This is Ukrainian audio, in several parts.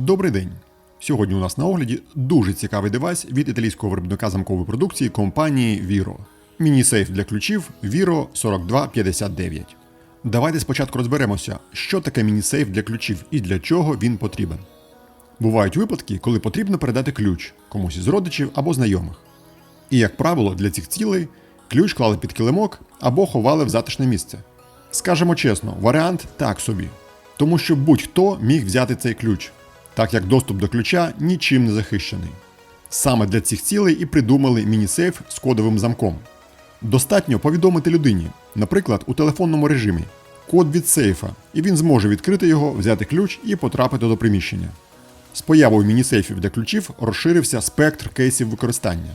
Добрий день! Сьогодні у нас на огляді дуже цікавий девайс від італійського виробника замкової продукції компанії Viro. Міні-сейф для ключів Viro 4259. Давайте спочатку розберемося, що таке міні-сейф для ключів і для чого він потрібен. Бувають випадки, коли потрібно передати ключ комусь із родичів або знайомих. І, як правило, для цих цілей ключ клали під килимок або ховали в затишне місце. Скажемо чесно, варіант так собі. Тому що будь-хто міг взяти цей ключ, так як доступ до ключа нічим не захищений. Саме для цих цілей і придумали міні-сейф з кодовим замком. Достатньо повідомити людині, наприклад, у телефонному режимі, код від сейфа, і він зможе відкрити його, взяти ключ і потрапити до приміщення. З появою міні-сейфів для ключів розширився спектр кейсів використання.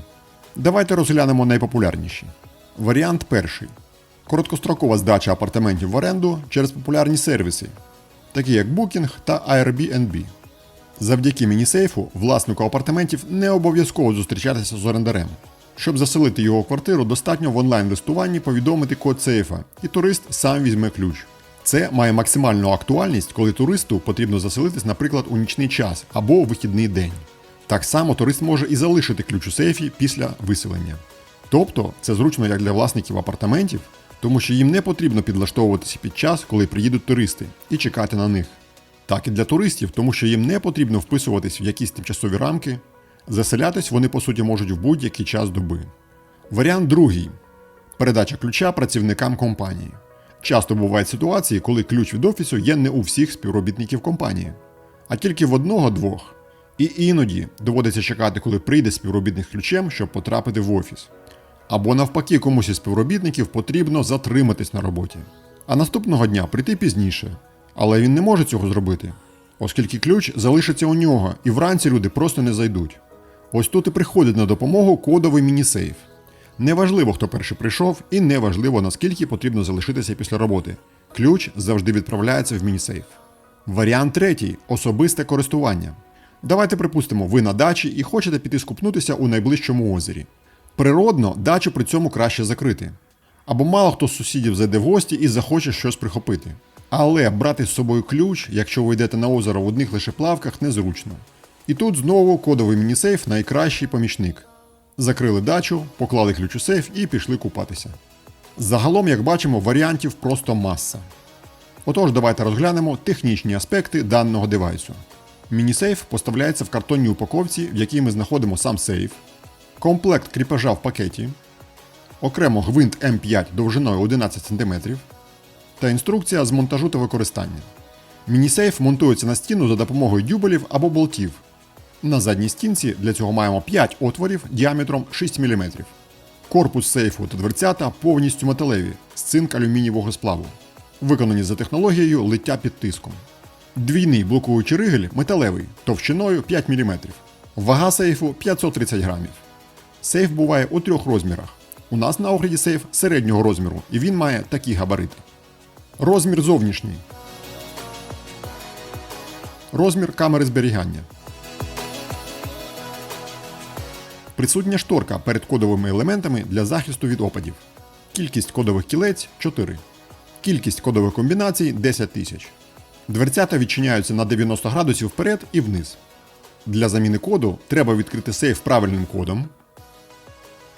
Давайте розглянемо найпопулярніші. Варіант перший: короткострокова здача апартаментів в оренду через популярні сервіси, такі як Booking та Airbnb. Завдяки міні-сейфу власнику апартаментів не обов'язково зустрічатися з орендарем. Щоб заселити його квартиру, достатньо в онлайн-листуванні повідомити код сейфа, і турист сам візьме ключ. Це має максимальну актуальність, коли туристу потрібно заселитись, наприклад, у нічний час або у вихідний день. Так само турист може і залишити ключ у сейфі після виселення. Тобто це зручно як для власників апартаментів, тому що їм не потрібно підлаштовуватися під час, коли приїдуть туристи, і чекати на них. Так і для туристів, тому що їм не потрібно вписуватись в якісь тимчасові рамки, заселятись вони по суті можуть в будь-який час доби. Варіант другий передача ключа працівникам компанії. Часто бувають ситуації, коли ключ від офісу є не у всіх співробітників компанії, а тільки в одного-двох. І іноді доводиться чекати, коли прийде співробітник ключем, щоб потрапити в офіс. Або навпаки, комусь із співробітників потрібно затриматись на роботі. А наступного дня прийти пізніше. Але він не може цього зробити, оскільки ключ залишиться у нього, і вранці люди просто не зайдуть. Ось тут і приходить на допомогу кодовий міні-сейф. Неважливо, хто перший прийшов, і неважливо, наскільки потрібно залишитися після роботи. Ключ завжди відправляється в міні-сейф. Варіант третій особисте користування. Давайте припустимо, ви на дачі і хочете піти скупнутися у найближчому озері. Природно, дачу при цьому краще закрити. Або мало хто з сусідів зайде в гості і захоче щось прихопити. Але брати з собою ключ, якщо ви йдете на озеро в одних лише плавках, незручно. І тут знову кодовий міні-сейф найкращий помічник. Закрили дачу, поклали ключ у сейф і пішли купатися. Загалом, як бачимо, варіантів просто маса. Отож, давайте розглянемо технічні аспекти даного девайсу. Міні-сейф поставляється в картонній упаковці, в якій ми знаходимо сам сейф, комплект кріпежа в пакеті, окремо гвинт М5 довжиною 11 см та інструкція з монтажу та використання. Міні-сейф монтується на стіну за допомогою дюбелів або болтів. На задній стінці для цього маємо 5 отворів діаметром 6 мм. Корпус сейфу та дверцята повністю металеві з цинк алюмінієвого сплаву, виконані за технологією лиття під тиском. Двійний блокуючий ригель металевий товщиною 5 мм. Вага сейфу 530 грамів. Сейф буває у трьох розмірах. У нас на огляді сейф середнього розміру, і він має такі габарити. Розмір зовнішній. Розмір камери зберігання. Присутня шторка перед кодовими елементами для захисту від опадів. Кількість кодових кілець 4. Кількість кодових комбінацій 10 тисяч. Дверцята відчиняються на 90 градусів вперед і вниз. Для заміни коду треба відкрити сейф правильним кодом,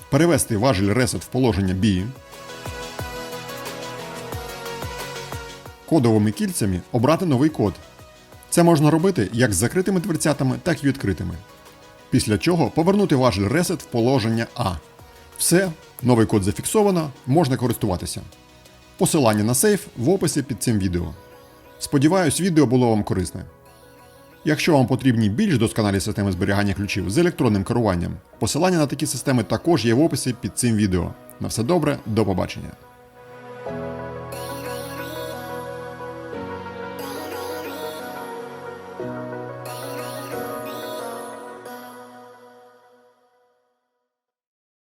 перевести важіль Reset в положення B, кодовими кільцями обрати новий код. Це можна робити як з закритими дверцятами, так і відкритими. Після чого повернути важіль Reset в положення А. Все, новий код зафіксовано, можна користуватися. Посилання на сейф в описі під цим відео. Сподіваюсь, відео було вам корисне. Якщо вам потрібні більш досконалі системи зберігання ключів з електронним керуванням, посилання на такі системи також є в описі під цим відео. На все добре, до побачення.